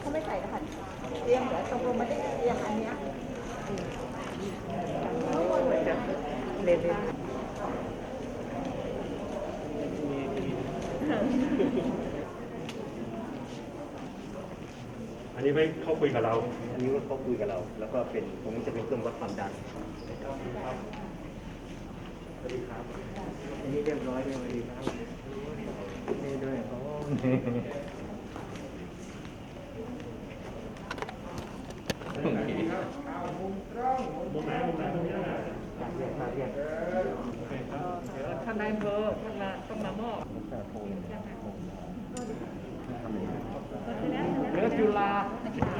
เขาไม่ใส่รหัสเตียงเหรอตกลงมาได้เตียงอันเนี้ยเล่นอันนี้ไม่เข้าคุยกับเรา อันนี้ว่าเขาคุยกับเรา แล้วก็เป็นตรงนี้จะเป็นเครื่องวัดความดันสวัสดีครับ อันนี้เรียบร้อยเลยสวัสดีครับ ท่านนายอำเภอท่านมาต้องมามอบเหลือจุฬาไม่ได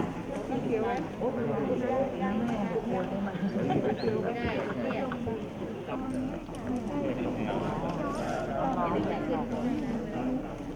้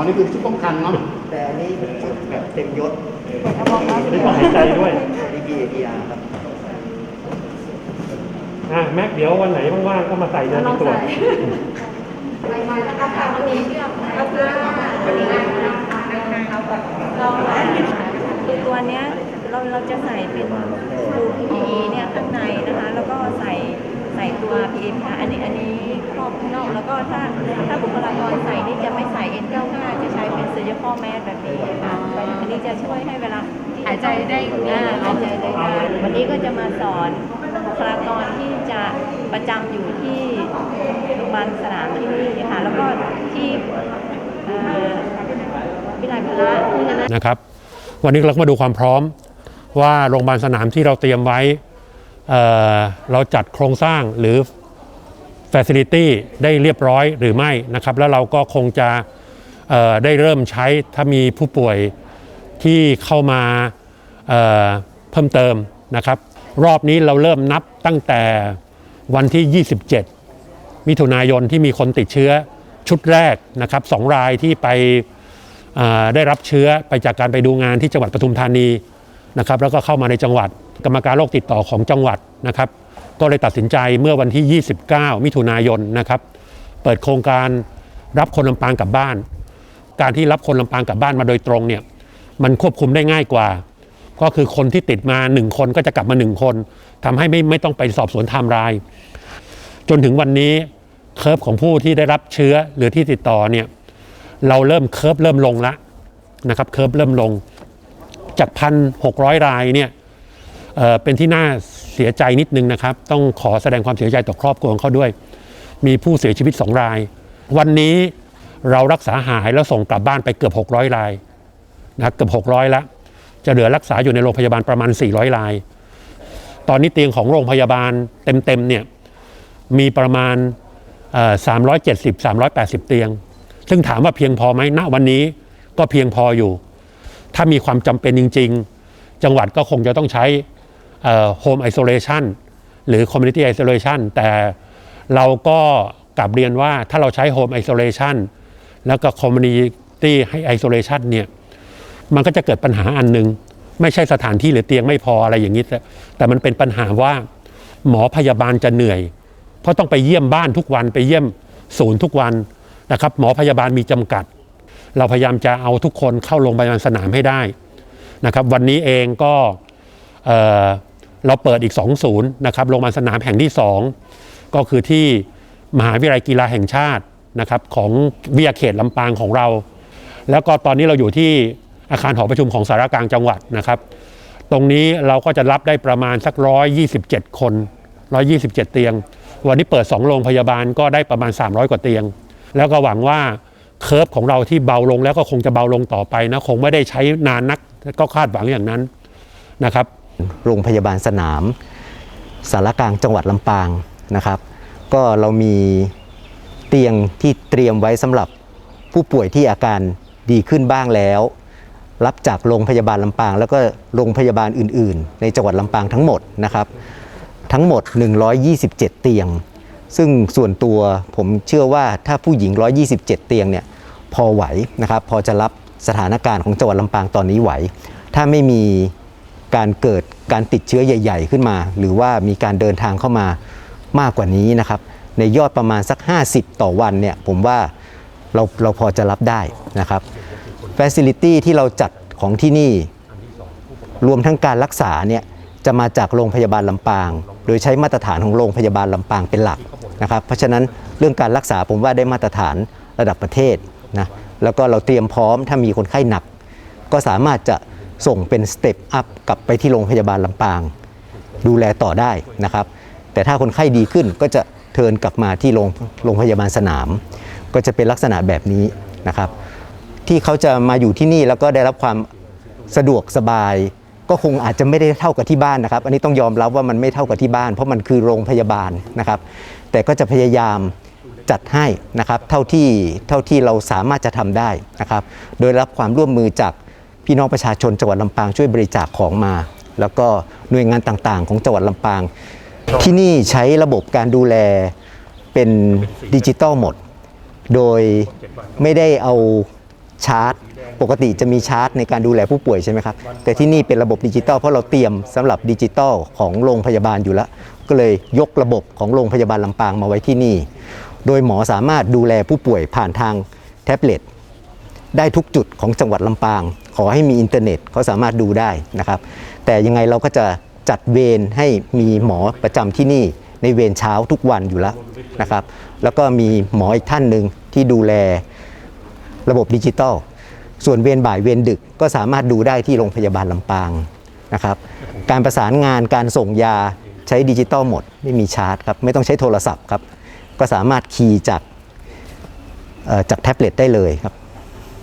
อนี่คือชุดป้องกันเนาะแต่อันนี้เป็นชุดแบบเต็มยศไม่ต้องหายใจด้วยอันนี้ BADR ครับอะแม็กเดี๋ยววันไหนว่างๆก็มาใส่เดินไปตรวจคือตัวเนี้ยเราเราจะใส่เป็นปู PPE เนี่ยข้างในนะคะ แล้วก็ใส่ใส่ตัว PPE อันนี้อันนี้ครอบข้างนอกแล้วก็ถ้าถ้าบุคลากรใส่นี่จะไม่ใส่ N95 จะใช้ เป็น surgical mask แบบนี้ค่ะอันนี้จะช่วยให้เวลาหายใจได้อ่าหายใจได้นานวันนี้ก็จะมาสอนบุคลากรที่จะประจำอยู่ที่โรงพยาบาลสนามที่นี่ค่ะแล้วก็ที่เอ่อวิไลพละที่นะนะครับ วันนี้เราก็มาดูความพร้อมว่าโรงพยาบาลสนามที่เราเตรียมไว้เอ่อเราจัดโครงสร้างหรือ Facility ได้เรียบร้อยหรือไม่นะครับ แล้วเราก็คงจะเอ่อ ได้เริ่มใช้ถ้ามีผู้ป่วยที่เข้ามาเเพิ่มเติมนะครับ รอบนี้เราเริ่มนับตั้งแต่วันที่ 27 มิถุนายนที่มีคนติดเชื้อชุดแรกนะครับสองรายที่ไปได้รับเชื้อไปจากการไปดูงานที่จังหวัดปทุมธานีนะครับ แล้วก็เข้ามาในจังหวัดกรรมการโรคติดต่อของจังหวัดนะครับ ก็เลยตัดสินใจเมื่อวันที่ 29 มิถุนายนนะครับ เปิดโครงการรับคนลำปางกลับบ้าน การที่รับคนลำปางกลับบ้านมาโดยตรงเนี่ยมันควบคุมได้ง่ายกว่า ก็คือคนที่ติดมา1คนก็จะกลับมา1คนทำให้ไม่ไม่ต้องไปสอบสวนไทม์ไลน์จนถึงวันนี้เคอร์ฟของผู้ที่ได้รับเชื้อหรือที่ติดต่อเนี่ยเราเริ่มเคิร์ฟเริ่มลงแล้วนะครับเคิร์ฟเริ่มลงจากพันหกร้อยรายเนี่ยเเป็นที่น่าเสียใจนิดนึงนะครับ ต้องขอแสดงความเสียใจต่อครอบครัวของเขาด้วย มีผู้เสียชีวิตสองราย วันนี้ เรารักษาหายแล้วส่งกลับบ้านไปเกือบ 600รายนะเกือบ 600แล้วจะเหลือรักษาอยู่ในโรงพยาบาลประมาณ 400ราย ตอนนี้เตียงของโรงพยาบาลเต็มๆเนี่ยมีประมาณเอ่อ370 380 เตียง ซึ่งถามว่าเพียงพอไหมณวันนี้ก็เพียงพออยู่ ถ้ามีความจำเป็นจริง ๆ จังหวัดก็คงจะต้องใช้โฮมไอโซเลชันหรือคอมมูนิตี้ไอโซเลชันแต่เราก็กลับเรียนว่าถ้าเราใช้โฮมไอโซเลชัน แล้วก็คอมมูนิตี้ให้ไอโซเลชันเนี่ยมันก็จะเกิดปัญหาอันหนึงไม่ใช่สถานที่หรือเตียงไม่พออะไรอย่างนี้แต่แต่มันเป็นปัญหาว่าหมอพยาบาลจะเหนื่อย เพราะต้องไปเยี่ยมบ้านทุกวันไปเยี่ยมศูนย์ทุกวันนะครับหมอพยาบาลมีจำกัด เราพยายามจะเอาทุกคนเข้าโรงพยาบาลสนามให้ได้นะครับวันนี้เองก็เเราเปิดอีก2ศูนย์นะครับโรงพยาบาลสนามแห่งที่ 2 ก็คือที่มหาวิทยาลัยกีฬาแห่งชาติ นะครับของวิทยาเขตลำปางของเรา แล้วก็ตอนนี้เราอยู่ที่อาคารหอประชุมของสารกลางจังหวัดนะครับ ตรงนี้เราก็จะรับได้ประมาณสัก127คน127เตียง วันนี้เปิด2โรงพยาบาลก็ได้ประมาณ300กว่าเตียง แล้วก็หวังว่าเคอร์ฟของเราที่เบาลงแล้วก็คงจะเบาลงต่อไปนะคงไม่ได้ใช้นานนักก็คาดหวังอย่างนั้นนะครับ โรงพยาบาลสนามสารกลางจังหวัดลำปางนะครับ ก็เรามี เตียงที่เตรียมไว้สำหรับผู้ป่วยที่อาการดีขึ้นบ้างแล้ว รับจากโรงพยาบาลลำปาง แล้วก็โรงพยาบาลอื่น ๆ ในจังหวัดลำปางทั้งหมดนะครับ ทั้งหมด 127 เตียง ซึ่งส่วนตัวผมเชื่อว่าถ้าผู้หญิง 127 เตียงเนี่ยพอไหวนะครับพอจะรับสถานการณ์ของจังหวัดลำปางตอนนี้ไหว ถ้าไม่มีการเกิดการติดเชื้อใหญ่ ๆ ขึ้นมา หรือว่ามีการเดินทางเข้ามามากกว่านี้นะครับ ในยอดประมาณสัก 50 ต่อวันเนี่ยผมว่าเราเราพอจะรับได้นะครับฟ a ซิลิตี้ที่เราจัดของที่นี่ รวมทั้งการรักษาเนี่ยจะมาจากโรงพยาบาลลำปาง โดยใช้มาตรฐานของโรงพยาบาลลำปางเป็นหลักนะครับเพราะฉะนั้นเรื่องการรักษาผมว่าได้มาตรฐานระดับประเทศนะแล้วก็เราเตรียมพร้อมถ้ามีคนไข้หนัก ก็สามารถจะส่งเป็นสเต็ปอัพกลับไปที่โรงพยาบาลลำปาง ดูแลต่อได้นะครับ แต่ถ้าคนไข้ดีขึ้นก็จะ ทิร์นกลับมาที่โรงโรงพยาบาลสนาม ก็จะเป็นลักษณะแบบนี้นะครับ ที่เขาจะมาอยู่ที่นี่แล้วก็ได้รับความสะดวกสบาย ก็คงอาจจะไม่ได้เท่ากับที่บ้านนะครับ อันนี้ต้องยอมรับว่ามันไม่เท่ากับที่บ้าน เพราะมันคือโรงพยาบาลนะครับ แต่ก็จะพยายามจัดให้นะครับเท่าที่เท่าที่เราสามารถจะทำได้นะครับ โดยรับความร่วมมือจากพี่น้องประชาชนจังหวัดลำปางช่วยบริจาคของมา แล้วก็หน่วยงานต่างๆ ของจังหวัดลำปาง ที่นี่ใช้ระบบการดูแลเป็นดิจิตอลหมด โดยไม่ได้เอาชาร์จ ปกติจะมีชาร์จในการดูแลผู้ป่วยใช่ไหมครับ แต่ที่นี่เป็นระบบดิจิตอลเพราะเราเตรียมสำหรับดิจิตอลของโรงพยาบาลอยู่แล้ว ก็เลยยกระบบของโรงพยาบาลลำปางมาไว้ที่นี่ โดยหมอสามารถดูแลผู้ป่วยผ่านทางแท็บเล็ตได้ทุกจุดของจังหวัดลำปาง ขอให้มีอินเทอร์เน็ตเขาสามารถดูได้นะครับ แต่ยังไงเราก็จะ จัดเวรให้มีหมอประจำที่นี่ในเวรเช้าทุกวันอยู่แล้วนะครับ แล้วก็มีหมออีกท่านหนึ่งที่ดูแลระบบดิจิตอลส่วนเวรบ่ายเวรดึกก็สามารถดูได้ที่โรงพยาบาลลำปางนะครับ การประสานงานการส่งยาใช้ดิจิตอลหมด ไม่มีชาร์จครับ ไม่ต้องใช้โทรศัพท์ครับ ก็สามารถคีย์จากจากแท็บเล็ตได้เลยครับ